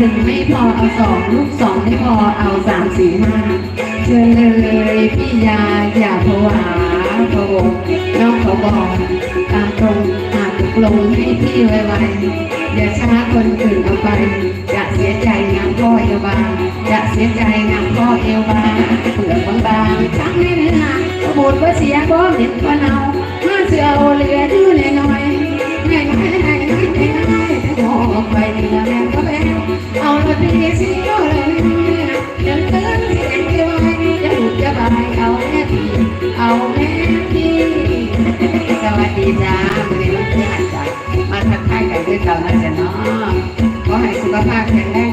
ถึงไม่พอเอาสองลูกสองไม่พอเอาสามสี่ห้าเชิญเลยพี่ยาอย่าผวาผวงน้องขอบอกตามตรงหากตกลงให้พี่ไวๆอย่าช้าคนอื่นเอาไป จะเสียใจงามพ่อเอวบางจะเสียใจงามพ่อเอวบางเปลือกบางช่างไม่เนื้อสมุดว่าเสียก็เหม็นก็เน่าห้าเสือโอเลือดื้อเลยน่อยง่ายๆง่ายๆ ดีจ้าบริเวณรถที่หันจ้ามาทักทายกันด้วยเก่าน่าจะเนาะขอให้สุขภาพแข็งแรง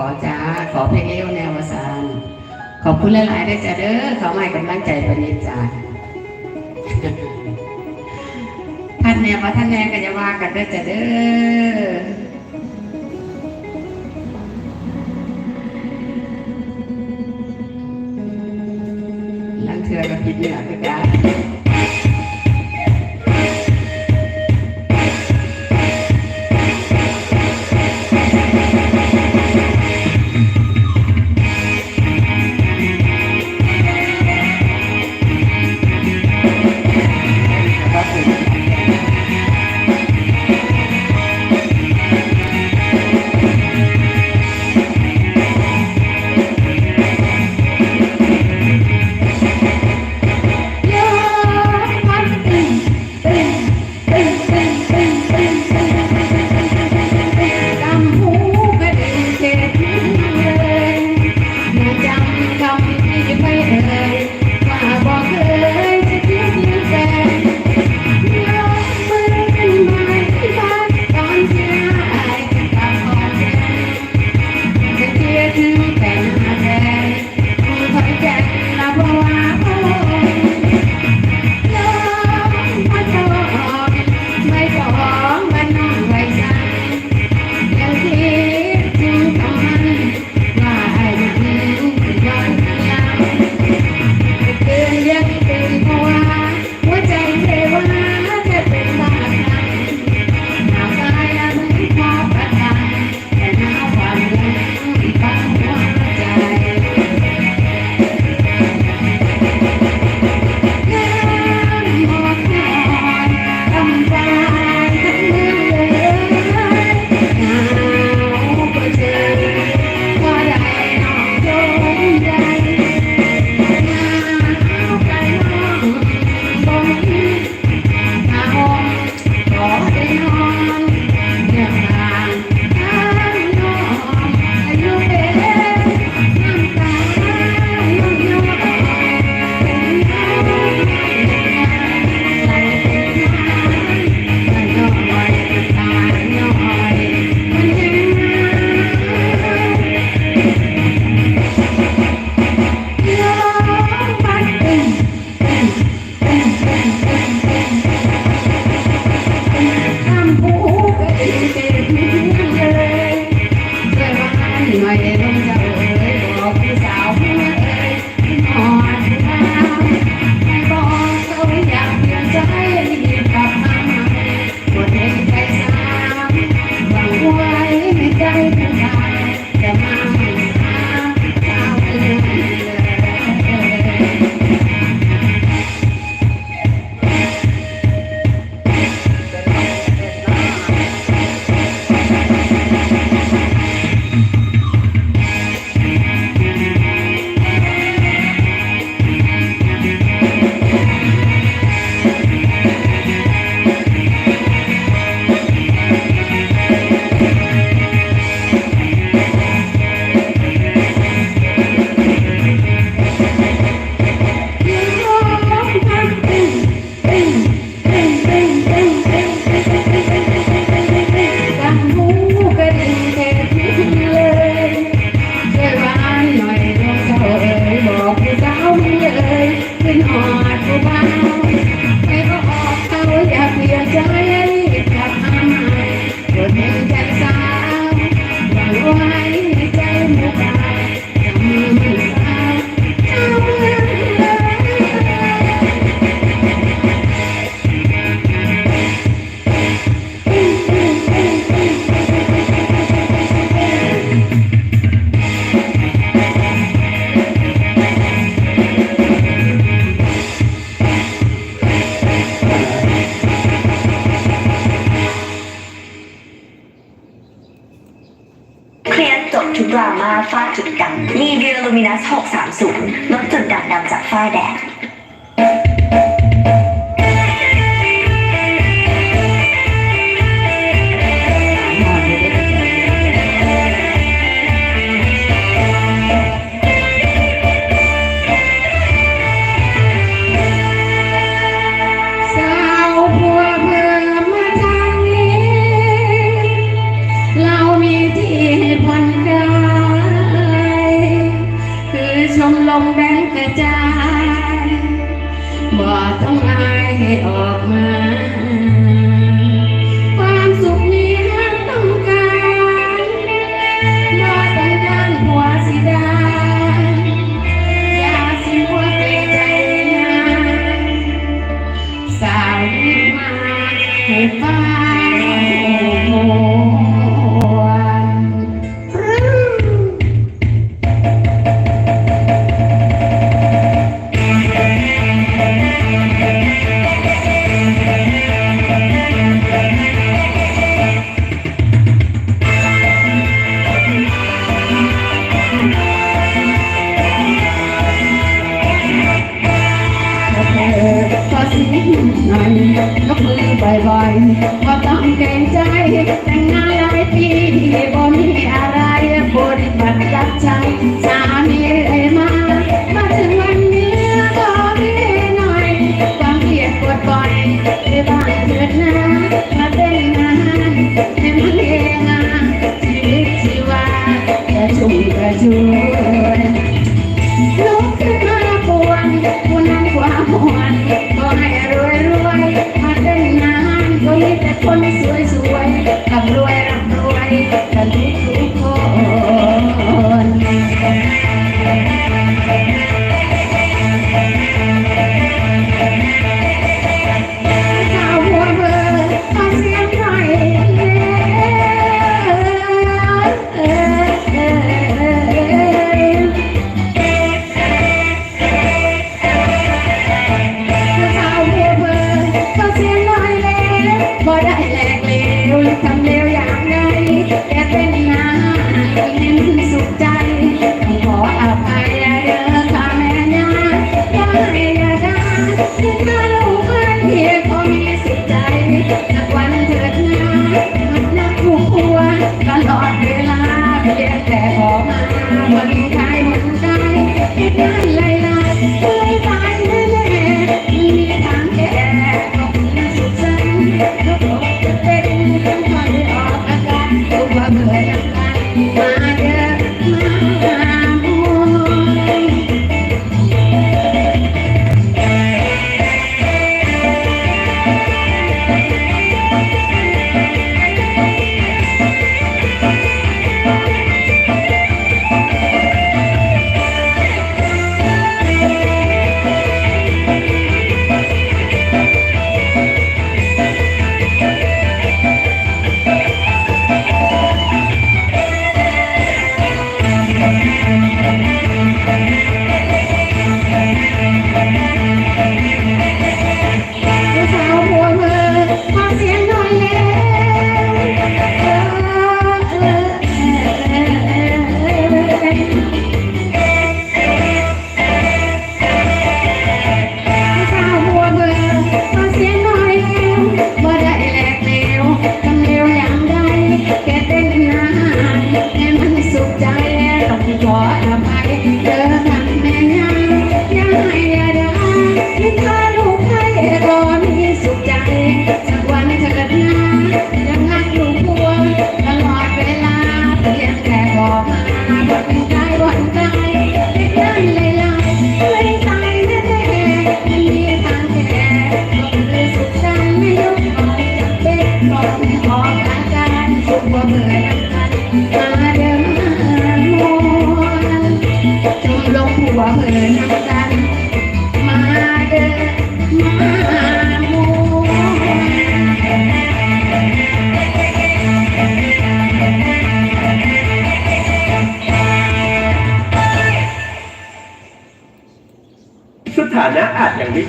ขอจ้าขอเพลงเอวแนววสานขอบคุณหลายๆได้จ้าเด้อขอใหม่กันลังใจปณิจาท่านแนวท่านแนวกันจะว่ากันได้จ้าเด้อลังเทือกับผิดเหนือกัน บ่อยๆก็ต้องเกรงใจแต่งงานหลายปีบ่มีอะไรบทบัตรรับใจสามีเลยมา มาถึงวันนี้ก็ดีหน่อยความเกลียดปวดบ่อยในบ้านเถิดนะมาเป็นงานให้มันเองอะชีวิตชีวาจะชุ่มกระชุ่ม นะเป็นเห็สุขใจขออภัยเด้อค่ะแม่ย่าให้ยาดาถึาลูกเพื่อนเพียงพอมีสิทใจสัวันเถิดนะมันนักผู้วตลอดเวลาเพียงแต่ขอมาวันนี้ใครมันได้ได้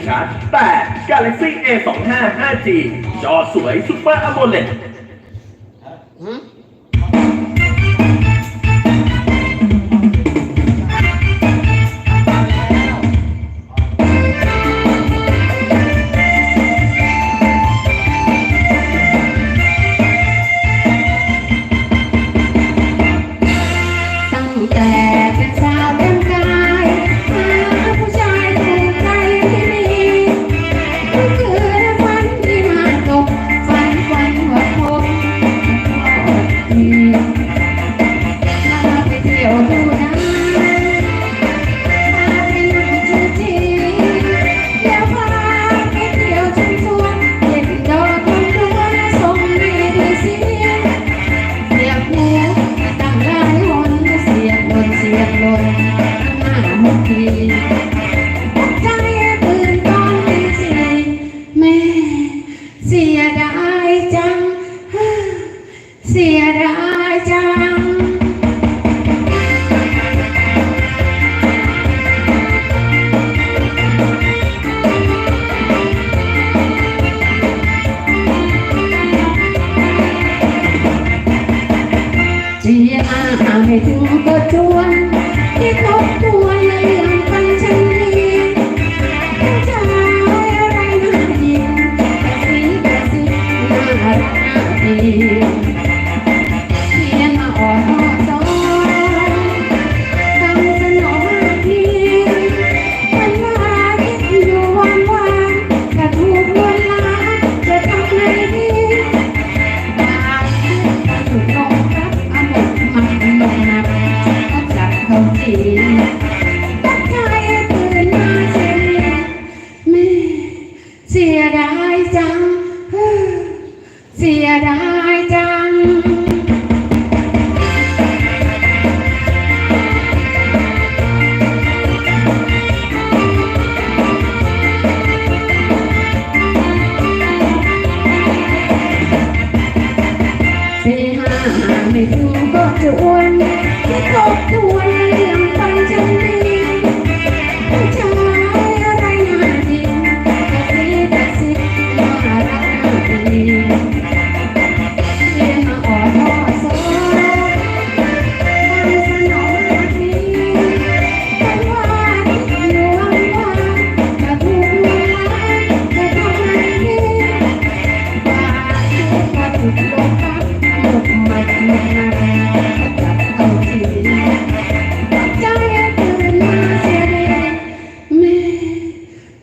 ชัด แต่ Galaxy A 2 5 5G จอสวย Super AMOLED อืม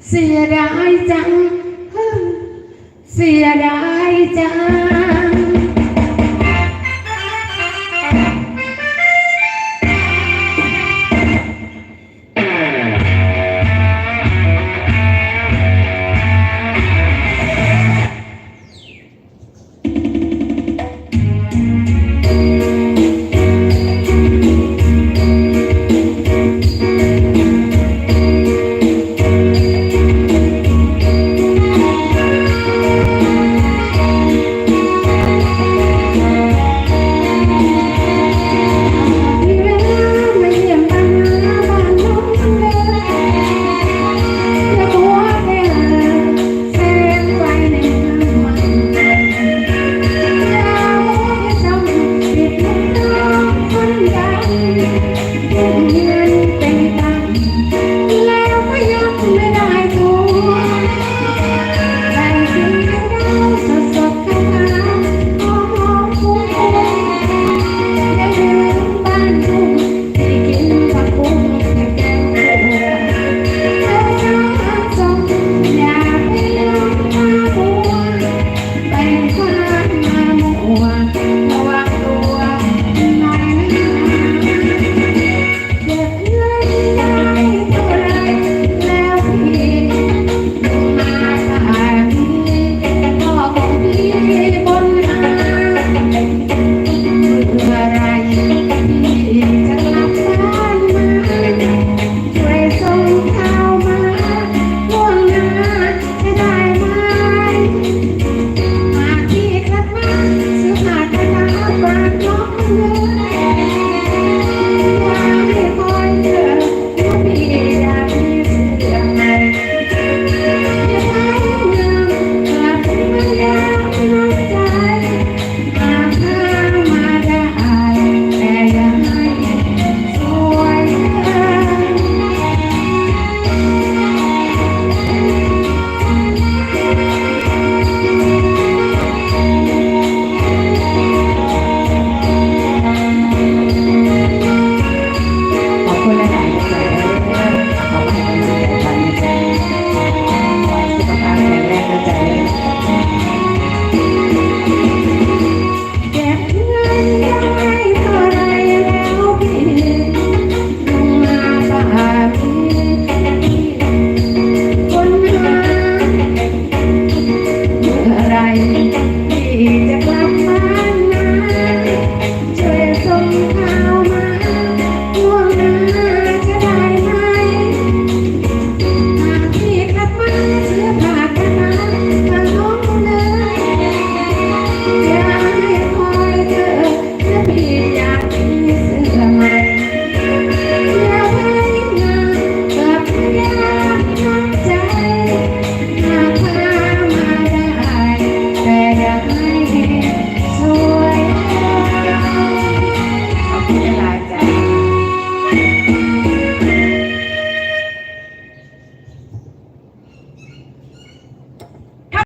เสียดายจัง เสียดายจัง